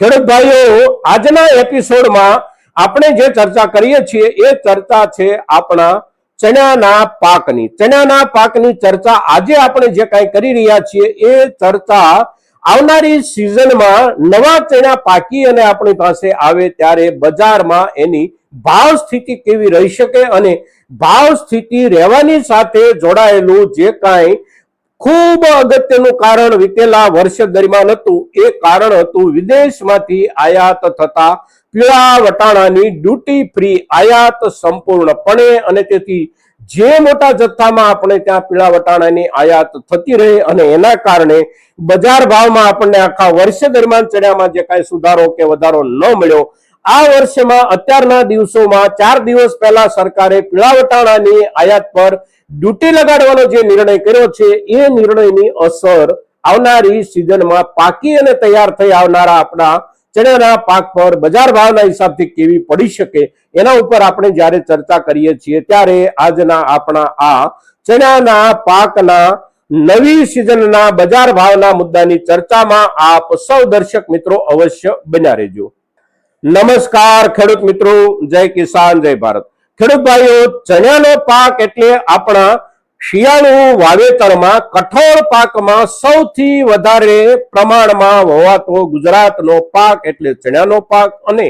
ખેડૂત ભાઈઓ, આજના એપિસોડમાં આપણે જે ચર્ચા કરીએ છીએ એ ચર્ચા છે આપણા ચણાના પાકની. ચણાના પાકની ચર્ચા આજે આપણે જે કાંઈ કરી રહ્યા છીએ એ ચર્ચા આવનારી સિઝનમાં નવા ચણા પાકી અને આપણી પાસે આવે ત્યારે બજારમાં એની ભાવ સ્થિતિ કેવી રહી શકે અને ભાવ સ્થિતિ રહેવાની સાથે જોડાયેલું જે કાંઈ ખૂબ અગત્યનું કારણ વિતેલા વર્ષ દરમિયાન હતું. એ કારણ હતું વિદેશમાંથી આયાત થતા પીળા વટાણાની ડ્યુટી ફ્રી આયાત સંપૂર્ણપણે અને તેથી જે મોટા જથ્થામાં આપણે ત્યાં પીળા વટાણાની આયાત થતી રહે અને એના કારણે બજાર ભાવમાં આપણને આખા વર્ષ દરમિયાન ચડ્યામાં જે કાંઈ સુધારો કે વધારો ન મળ્યો. આ વર્ષમાં અત્યારના દિવસોમાં ચાર દિવસ પહેલા સરકારે પીળા વટાણાની આયાત પર ડ્યુટી લગાડવાનો જે નિર્ણય કર્યો છે, એ નિર્ણયની અસર આવનારી સિઝનમાં પાકી અને તૈયાર થઈ આવનારા આપણા ચણાના પાક પર, બજાર ભાવના હિસાબથી કેવી પડી શકે, એના ઉપર આપણે જ્યારે ચર્ચા કરીએ છીએ, ત્યારે આજના આપણા આ ચણાના પાકના નવી સિઝનના બજાર ભાવના મુદ્દાની ચર્ચામાં આપ સૌ દર્શક મિત્રો અવશ્ય બન્યા રહેજો. નમસ્કાર, ખેડૂત મિત્રો, જય કિસાન, જય ભારત. ખેડૂત ભાઈઓ ચણાનો પાક એટલે આપણા શિયાળુ વાવેતરમાં કઠોળ પાકમાં સૌથી વધારે પ્રમાણમાં વવાતો ગુજરાતનો પાક એટલે ચણાનો પાક અને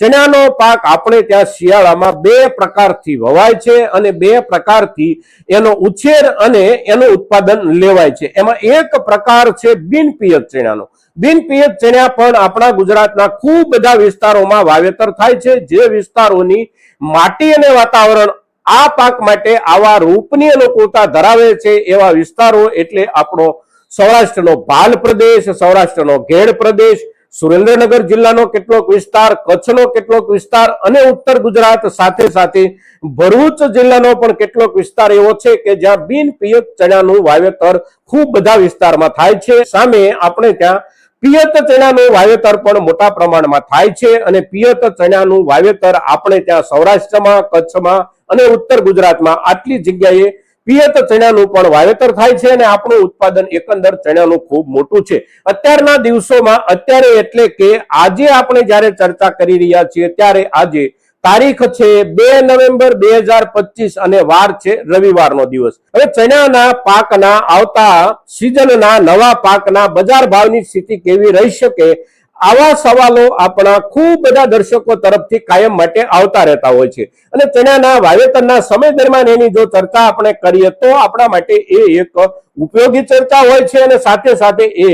ચણાનો પાક આપણે ત્યાં શિયાળામાં બે પ્રકારથી વવાય છે અને બે પ્રકારથી એનો ઉછેર અને એનું ઉત્પાદન લેવાય છે. એમાં એક પ્રકાર છે બિનપિયત ચણાનો. બિનપિયત ચણા પણ આપણા ગુજરાતના ખૂબ બધા વિસ્તારોમાં વાવેતર થાય છે. જે વિસ્તારોની માટી અને વાતાવરણ આ પાક માટે આવા રૂપની અનુકૂળતા ધરાવે છે એવા વિસ્તારો એટલે આપણો સૌરાષ્ટ્રનો ભાલ પ્રદેશ સૌરાષ્ટ્રનો ઘેડ પ્રદેશ સુરેન્દ્રનગર જિલ્લાનો કેટલોક વિસ્તાર, કચ્છનો કેટલોક વિસ્તાર અને ઉત્તર ગુજરાત સાથે સાથે ભરૂચ જિલ્લાનો પણ કેટલોક વિસ્તાર એવો છે કે જ્યાં બિનપિયત ચણાનું વાવેતર ખૂબ બધા વિસ્તારમાં થાય છે. સામે આપણે ત્યાં પિયત ચણાનું વાવેતર પણ મોટા પ્રમાણમાં થાય છે અને પિયત ચણાનું વાવેતર આપણે ત્યાં સૌરાષ્ટ્રમાં, કચ્છમાં અને ઉત્તર ગુજરાતમાં આટલી જગ્યાએ પિયત ચણાનું પણ વાવેતર થાય છે અને આપણું ઉત્પાદન એકંદર ચણાનું ખૂબ મોટું છે. અત્યારના દિવસોમાં અત્યારે એટલે કે આજે આપણે જ્યારે ચર્ચા કરી રહ્યા છીએ ત્યારે આજે તારીખ છે બે નવેમ્બર બે અને વાર છે રવિવારનો દિવસ. હવે ચણાના પાકના આવતા સિઝનના નવા પાકના બજાર ભાવની સ્થિતિ કેવી રહી શકે આવા સવાલો આપણા ખૂબ બધા દર્શકો તરફથી કાયમ માટે આવતા રહેતા હોય છે. અને ચણાના વાવેતરના સમય દરમિયાન એની જો ચર્ચા આપણે કરીએ તો આપણા માટે એ એક ઉપયોગી ચર્ચા હોય છે અને સાથે સાથે એ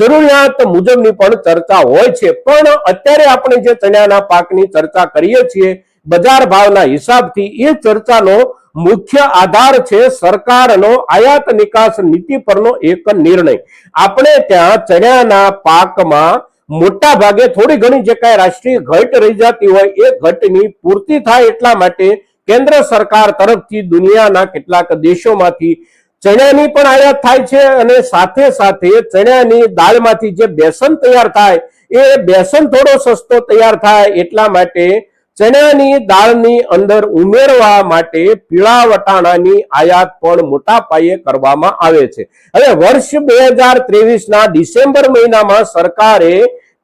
જરૂરિયાત મુજબની પણ ચર્ચા હોય છે. પણ અત્યારે આપણે જે ચણાના પાકની ચર્ચા કરીએ છીએ, બજાર ભાવના હિસાબથી એ ચર્ચાનો મુખ્ય આધાર છે સરકારનો આયાત નિકાસ નીતિ પરનો એક નિર્ણય. આપણે ત્યાં ચણાના પાકમાં મોટા ભાગે થોડી ઘણી જે કાંઈ રાષ્ટ્રીય ઘટ રહી જતી હોય, એ ઘટની પૂર્તિ થાય એટલા માટે કેન્દ્ર સરકાર તરફથી દુનિયાના કેટલાક દેશોમાંથી ચણાની પણ આયાત થાય છે અને સાથે સાથે ચણાની દાળમાંથી જે બેસન તૈયાર થાય, એ બેસન થોડો સસ્તો તૈયાર થાય એટલા માટે ચણાની દાળની અંદર ઉમેરવા માટે પીળા વટાણાની આયાત પણ મોટા પાયે કરવામાં આવે છે. હવે વર્ષ બે હજાર ત્રેવીસના ડિસેમ્બર મહિનામાં સરકારે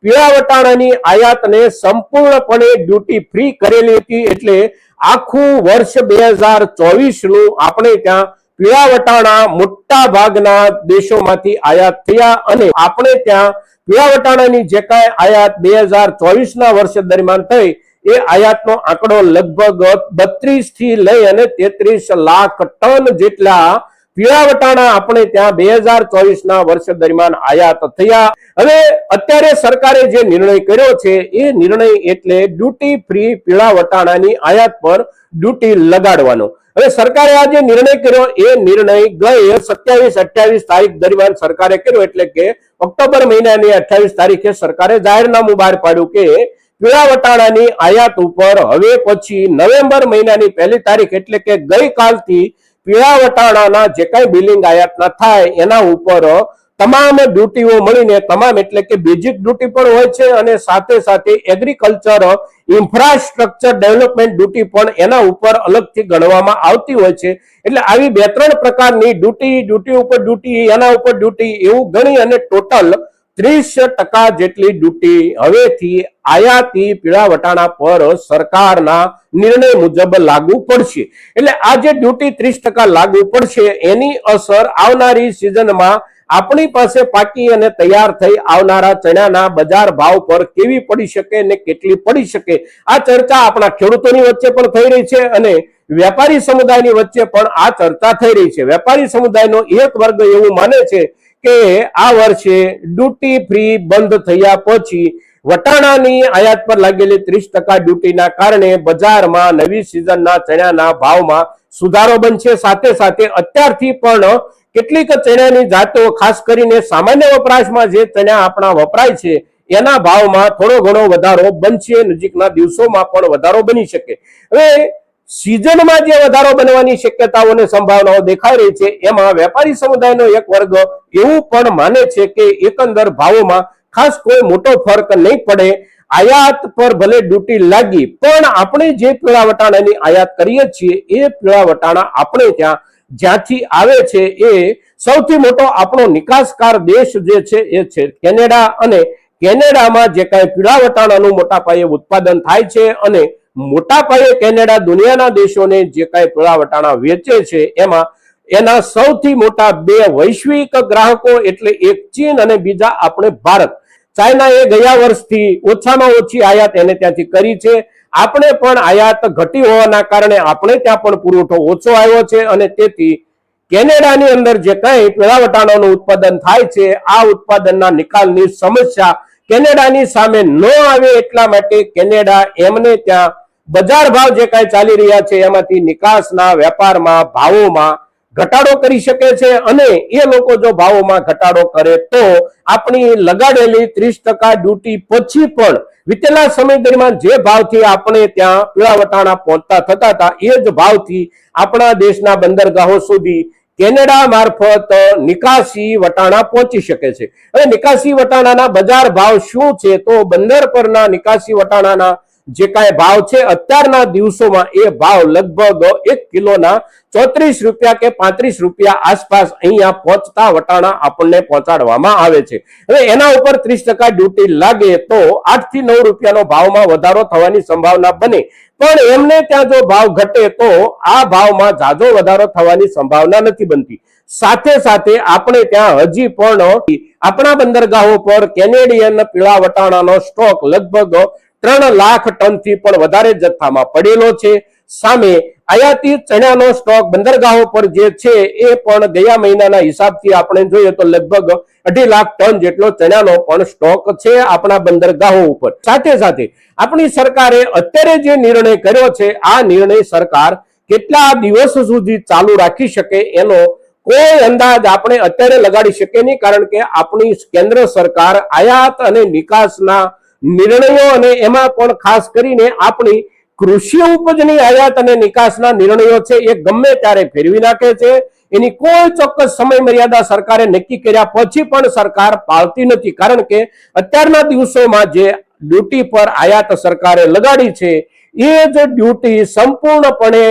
પીળા વટાણાની આયાતને સંપૂર્ણપણે ડ્યુટી ફ્રી કરેલી હતી એટલે આખું વર્ષ બે હજાર ચોવીસનું આપણે ત્યાં પીળા વટાણા મોટા ભાગના દેશોમાંથી આયાત થયા અને આપણે ત્યાં પીળા વટાણાની જે કાંઈ આયાત બે હજાર ચોવીસના વર્ષ દરમિયાન થઈ એ આયાતનો આંકડો લગભગ બત્રીસથી લઈ અને તેત્રીસ લાખ ટન જેટલા પીળા વટાણા આપણે ત્યાં બે હજાર ચોવીસ ના વર્ષ દરમિયાન આયાત થયા. હવે અત્યારે સરકારે જે નિર્ણય કર્યો છે, એ નિર્ણય એટલે ડ્યુટી ફ્રી પીળા વટાણાની આયાત પર ડ્યુટી લગાડવાનો. હવે સરકારે આ જે નિર્ણય કર્યો, એ નિર્ણય ગઈ સત્યાવીસ અઠ્યાવીસ તારીખ દરમિયાન સરકારે કર્યો, એટલે કે ઓક્ટોબર મહિનાની અઠ્યાવીસ તારીખે સરકારે જાહેરનામું બહાર પાડ્યું કે પીળા વટાણાની આયાત ઉપર હવે પછી નવેમ્બર મહિનાની પહેલી તારીખ એટલે કે ગઈકાલથી પીળા વટાણાના જે કઈ બિલિંગ આયાતના થાય એના ઉપર તમામ ડ્યુટીઓ મળીને, તમામ એટલે કે બેઝિક ડ્યુટી પણ હોય છે અને સાથે સાથે એગ્રીકલ્ચર, ઇન્ફ્રાસ્ટ્રક્ચર ડેવલપમેન્ટ ડ્યુટી પણ એના ઉપર અલગથી ગણવામાં આવતી હોય છે. એટલે આવી બે ત્રણ પ્રકારની ડ્યુટી ડ્યુટી ઉપર ડ્યુટી, એના ઉપર ડ્યુટી એવું ગણી અને ટોટલ ત્રીસ ટકા જેટલી ડ્યુટી હવેથી આયાતી પીળા વટાણા પર સરકારના નિર્ણય મુજબ લાગુ પડશે. એટલે આ જે ડ્યુટી ત્રીસ ટકા લાગુ પડશે, એની અસર આવનારી સિઝનમાં આપણી પાસે પાકી અને તૈયાર થઈ આવનારા ચણાના બજાર ભાવ પર કેવી પડી શકે અને કેટલી પડી શકે? આ ચર્ચા આપણા ખેડૂતોની વચ્ચે પણ થઈ રહી છે અને વેપારી સમુદાયની વચ્ચે પણ આ ચર્ચા થઈ રહી છે. વેપારી સમુદાયનો એક વર્ગ એવું માને છે કે આ વર્ષે ડ્યુટી ફ્રી બંધ થયા પછી વટાણાની આયાત પર લાગેલી ત્રીસ ટકા ડ્યુટીના કારણે બજારમાં નવી સિઝનના ચણાના ભાવમાં સુધારો બનશે. સાથે સાથે અત્યારથી પણ કેટલીક ચણાની જાતો, ખાસ કરીને સામાન્ય વપરાશમાં જે ચણા આપણા વપરાય છે, એના ભાવમાં થોડો ઘણો વધારો બનશે. નજીકના દિવસોમાં પણ વધારો બની શકે. હવે સિઝનમાં જે વધારો બનવાની શક્યતાઓ અને સંભાવનાઓ દેખાઈ રહી છે, એમાં વેપારી સમુદાયનો એક વર્ગ એવું પણ માને છે કે એકંદર ભાવોમાં ખાસ કોઈ મોટો ફરક નહીં પડે. આયાત પર ભલે ડ્યુટી લાગી, પણ આપણે જે પીળા વટાણાની આયાત કરીએ છીએ, એ પીળા વટાણા આપણે ત્યાં જ્યાંથી આવે છે, એ સૌથી મોટો આપણો નિકાસકાર દેશ જે છે, એ છે કેનેડા. અને કેનેડામાં જે કાંઈ પીળા વટાણાનું મોટા પાયે ઉત્પાદન થાય છે અને મોટા પાયે કેનેડા દુનિયાના દેશોને જે કાંઈ પીળા વેચે છે, એમાં એના સૌથી મોટા બે વૈશ્વિક ગ્રાહકો એટલે એક ચીન અને બીજા આપણે ભારત. ચાઇના એ ગયા વર્ષથી ઓછામાં ઓછી આયાત એને ત્યાંથી કરી છે. આપણે પણ આયાત ઘટી હોવાના કારણે આપણે ત્યાં પણ પુરવઠો ઓછો આવ્યો છે અને તેથી કેનેડાની અંદર જે કંઈ પેળાવટાણાનું ઉત્પાદન થાય છે, આ ઉત્પાદનના નિકાલની સમસ્યા કેનેડાની સામે ન આવે એટલા માટે કેનેડા એમને ત્યાં બજાર ભાવ જે કાંઈ ચાલી રહ્યા છે, એમાંથી નિકાસના વેપારમાં ભાવોમાં ઘટાડો કરી શકે છે અને એ લોકો જો ભાવોમાં ઘટાડો કરે તો આપણી લગાડેલી ત્રીસ ટકા ડ્યુટી પછી પણ વિતેલા સમય દરમિયાન જે ભાવથી આપણે ત્યાં પીળાવટાણા પહોંચતા થતા હતા, એ જ ભાવથી આપણા દેશના બંદરગાહો સુધી કેનેડા મારફત નિકાસી વટાણા પહોંચી શકે છે. હવે નિકાસી વટાણાના બજાર ભાવ શું છે? તો બંદર પરના નિકાસી વટાણાના જે કાંઈ ભાવ છે અત્યારના દિવસોમાં એ ભાવ લગભગ એક કિલોના ચોત્રીસ રૂપિયા કે પાંત્રીસ રૂપિયા આસપાસ અહીંયા પહોંચતા વટાણા આપણને પહોંચાડવામાં આવે છે. હવે એના ઉપર ત્રીસ ટકા ડ્યુટી લાગે તો આઠથી નવ રૂપિયાનો ભાવમાં વધારો થવાની સંભાવના બને. પણ એમને ત્યાં જો ભાવ ઘટે તો આ ભાવમાં જાજો વધારો થવાની સંભાવના નથી બનતી. સાથે સાથે આપણે ત્યાં હજી પણ આપણા બંદરગાહો પર કેનેડિયન પીળા વટાણાનો સ્ટોક લગભગ ત્રણ લાખ ટનથી પણ વધારે જથ્થામાં પડેલો છે. સામે આયાતી ચણાનો સ્ટોક બંદરગાહો પર જે છે એ પણ ગયા મહિનાના હિસાબથી આપણે જોઈએ તો લગભગ અઢી લાખ ટન જેટલો ચણાનો પણ સ્ટોક છે આપણા બંદરગાહો ઉપર. સાથે સાથે આપણી સરકારે અત્યારે જે નિર્ણય કર્યો છે, આ નિર્ણય સરકાર કેટલા દિવસ સુધી ચાલુ રાખી શકે એનો કોઈ અંદાજ આપણે અત્યારે લગાડી શકીએ નહીં, કારણ કે આપણી કેન્દ્ર સરકાર આયાત અને નિકાસના નિર્ણયો અને એમાં પણ ખાસ કરીને આપણી કૃષિ ઉપજની આયાત અને નિકાસના નિર્ણયો છે, એ ગમે ત્યારે ફેરવી નાખે છે. એની કોઈ ચોક્કસ સમય મર્યાદા સરકારે નક્કી કર્યા પછી પણ સરકાર પાળતી નથી. કારણ કે અત્યારના દિવસોમાં જે ડ્યુટી પર આયાત સરકારે લગાડી છે, એ જ ડ્યુટી સંપૂર્ણપણે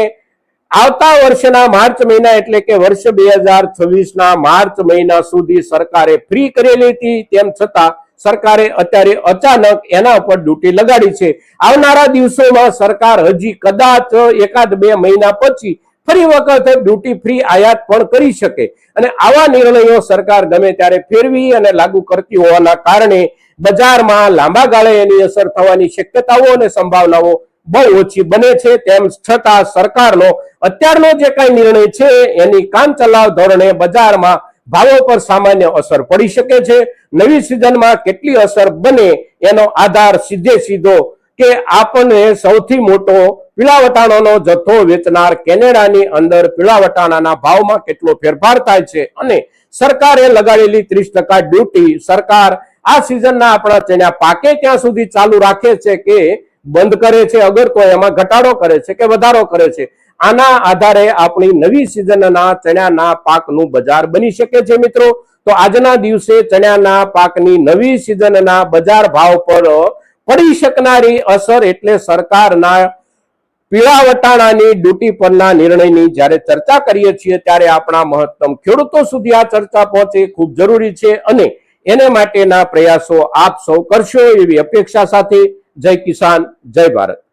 આવતા વર્ષના માર્ચ મહિના એટલે કે વર્ષ બે હજાર છવ્વીસના માર્ચ મહિના સુધી સરકારે ફ્રી કરેલી હતી. તેમ છતાં સરકારે અત્યારે અચાનક એના ઉપર ડ્યુટી લગાડી છે. આવનારા દિવસોમાં સરકાર હજી કદાચ એકાદ બે મહિના પછી ફરી વખત ડ્યુટી ફ્રી આયાત પણ કરી શકે. અને આવા નિર્ણયો સરકાર ગમે ત્યારે ફેરવી અને લાગુ કરતી હોવાના કારણે બજારમાં લાંબા ગાળે એની અસર થવાની શક્યતાઓ અને સંભાવનાઓ બહુ ઓછી બને છે. તેમ છતાં સરકારનો અત્યારનો જે કાંઈ નિર્ણય છે, એની કામ ચલાવ ધોરણે બજારમાં ભાવો પર સામાન્ય અસર પડી શકે છે. નવી સિઝનમાં કેટલી અસર બને એનો આધાર સીધે સીધો કે આપણને સૌથી મોટો પીળાવટાણાનો જથ્થો વેચનાર કેનેડાની અંદર પીળા વટાણાના ભાવમાં કેટલો ફેરફાર થાય છે અને સરકારે લગાડેલી ત્રીસ ટકા ડ્યુટી સરકાર આ સિઝનના આપણા ચણા પાકે ત્યાં સુધી ચાલુ રાખે છે કે બંધ કરે છે? અગર તો એમાં ઘટાડો કરે છે કે વધારો કરે છે? આના આધારે આપણી નવી સિઝનના ચણાના પાકનું બજાર બની શકે છે મિત્રો. તો આજના દિવસે ચણાના પાકની નવી સિઝનના બજાર ભાવ પર પડી શકનારી અસર એટલે સરકારના પીળા વટાણાની ડ્યુટી પરના નિર્ણયની જ્યારે ચર્ચા કરીએ છીએ ત્યારે આપણા મહત્તમ ખેડૂતો સુધી આ ચર્ચા પહોંચે, ખૂબ જરૂરી છે અને એને માટેના પ્રયાસો આપ સૌ કરશો એવી અપેક્ષા સાથે જય કિસાન, જય ભારત.